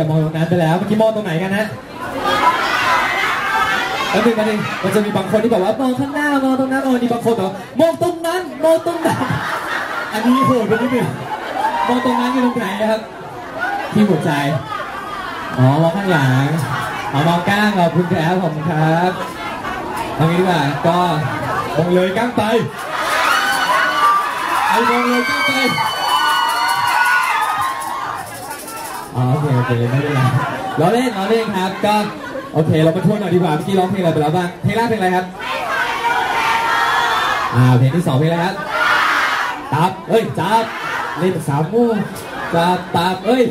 จะมองตรงนั้นไปแล้วเมื่อกี้มองตรงไหนกันนะแล้วนึงมาดิมันจะมีบางคนที่บอกว่ามองข้างหน้ามองตรงนั้นโอ้นี่บางคนบอกมองตรงนั้นมองตรงนั้นอันนี้โหดไปนิดนึงมองตรงนั้นอยู่ตรงไหนนะครับ ที่หัวใจอ๋อมองข้างหลังอ๋อมองก้างขอบคุณครับผมครับตรงนี้ดีกว่าก็มองเลยก้างไปไอ้มองเลยก้างไป อ๋อโอเคโอเคไม่เป็นไรล้อเล่นล้อเล่นครับ ก็โอเค เรามาทวนหน่อยดีกว่าเมื่อกี้ร้องเพลงอะไรไปแล้วบ้างเพลงแรกเพลงอะไรครับอ่าเพลงที่สองเพลงอะไรครับตับเอ้ยจับเล่นสามมู่จับตับเอ้ย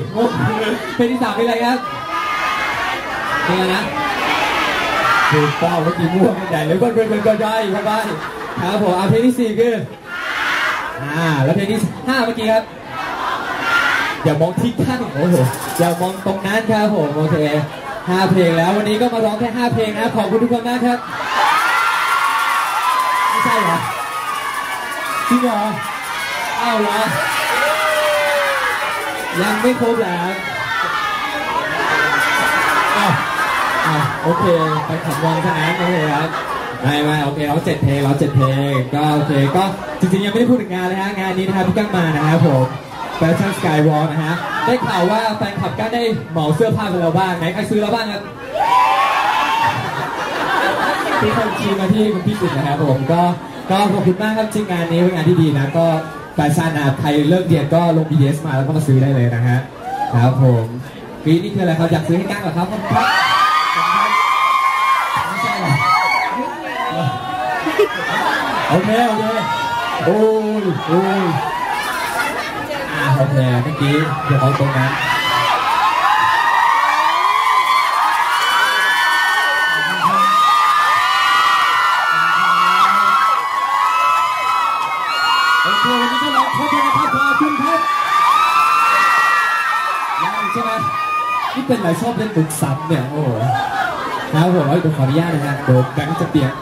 เพลงที่สามเพลงอะไรครับเพลงอะไรนะถูกต้องเมื่อกี้ม่วงกันใหญ่เลยก็ก็ก็ก็ได้ครับบ้านครับผมเอาเพลงที่สี่คืออ่าแล้วเพลงที่ห้าเมื่อกี้ครับ อย่ามองที่ข้างโอ้โหอย่ามองตรงนั้นครับผมโอเคห้าเพลงแล้ววันนี้ก็มาร้องแค่ห้าเพลงนะขอบคุณทุกคนมากครับไม่ใช่เหรอจริงเหรออ้าวเหรอยังไม่ครบเหรออ้าวอ้าวโอเคไปขับวงซะนั้นโอเคครับไม่ไม่โอเคเราเจ็ดเพลงเราเจ็ดเพลงก็โอเคก็จริงๆยังไม่ได้พูดถึงงานเลยฮะงานนี้นะครับพี่กั้งมานะครับผม ชั่นสกายวอลนะฮะ ได้ข่าวว่าแฟนคลับก็ได้เหมาเสื้อผ้าไปแล้วบ้าง ไหนใครซื้อแล้วบ้างครับที่คนชีมาที่คุณพี่สุดนะครับผมก็ก็ขอบคุณมากครับจริงงานนี้เป็นงานที่ดีนะ ก็แฟชั่นนะใครเลิกเรียนก็ลง BTS มาแล้วก็มาซื้อได้เลยนะฮะครับผมกรีดนี่คืออะไรครับอยากซื้อให้กั้งเหรอครับขอครับไม่ใช่เหรอโอเคโอเคโอ้ยโอ้ยาโอเคเมื่อกี้เดี๋ยวเอาตรงนั้นโอเควันนี้ก็ร้องครบแล้วนะครับขอบคุณครับยังใช่ไหมนี่เป็นไรชอบเล่นมุกซ้ำเนี่ย โอ้โหครับผมเอ้ยผมขออนุญาตนะฮะเดี๋ยวแบงค์จะเปียก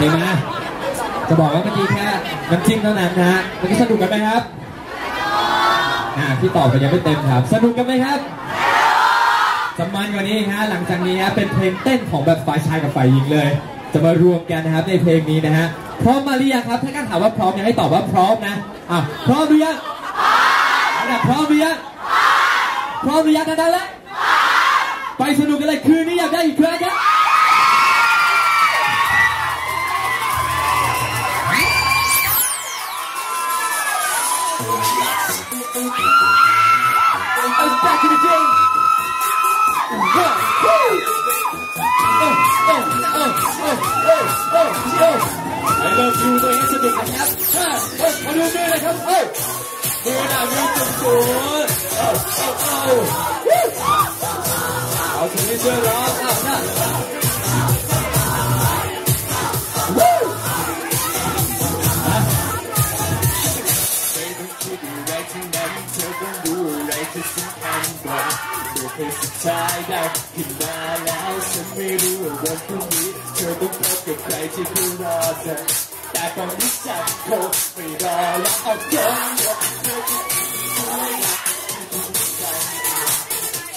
เห็นไหม จะบอกว่าเมื่อกี้แค่น้ำจิ้มเท่านั้นนะฮะเมื่อกี้สนุกกันไหมครับอ่าที่ตอบไปยังไม่เต็มครับ สนุกกันไหมครับจะมันกว่านี้ฮะหลังจากนี้ฮะเป็นเพลงเต้นของแบบฝ่ายชายกับฝ่ายหญิงเลย จะมารวมกันนะครับในเพลงนี้นะฮะพร้อมมาหรือยังครับ ถ้าการถามว่าพร้อมยังให้ตอบว่าพร้อมนะอะพร้อมหรือยังพร้อมพร้อมหรือยังพร้อมหรือยังกันแล้วไปสนุกกันเลยคืนนี้อยากได้อีกครั้งครับ เอ้าเอ้าเอาทีนี้ช่วยร้องอ้าวน่าไม่ต้องคิดอะไรทั้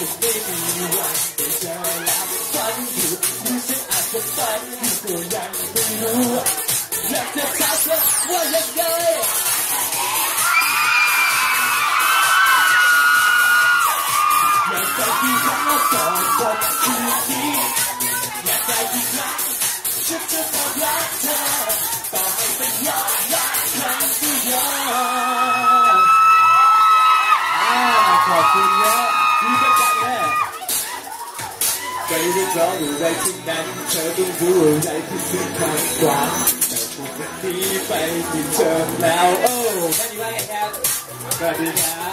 งนั้นเธอต้องรู้อะไรที่สำคัญกว่าตัวเพลงสุดท้ายได้ขึ้นมาแล้วฉันไม่ ไปเรียกร้องอะไรที่นั้นเธอต้องรู้อะไรที่สำคัญกว่าแต่พวกนี้ไปที่เธอแล้วโอ้แค่นี้ว่าไงครับสวัสดีครั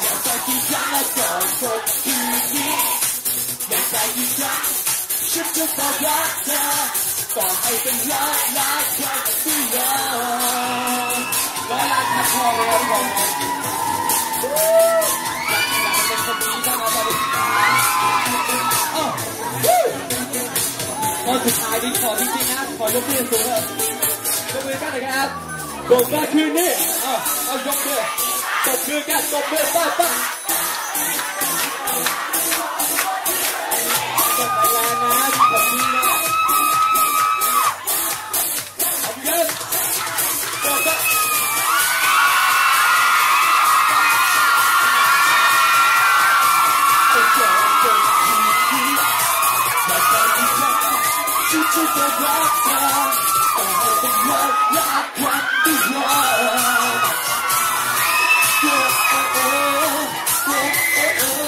อยากจะกี่ครั้งและก่อนพบคืนนี้อยากได้อีกครั้งฉันจะบอกรักเธอต่อให้เป็นร้อยล้านครั้งที่รอร้อยล้านครั้งพอแล้วผมอยากเป็นคนดีบ้างนะตอนนี้อ้าวตอนสุดท้ายนี้ขอจริงๆนะขอยกมือสูงเลย กดมาคืนนี้เอาเอายกมือตบมือกันตบมือป้าป้ากดไปแล้วนะแบบนี้นะเอาเงินกดก็โอ้โหโอ้โหแต่ตอนที่ฉันฉันจะรักเธอแต่ให้ เป็นรักรักรักที่รอโ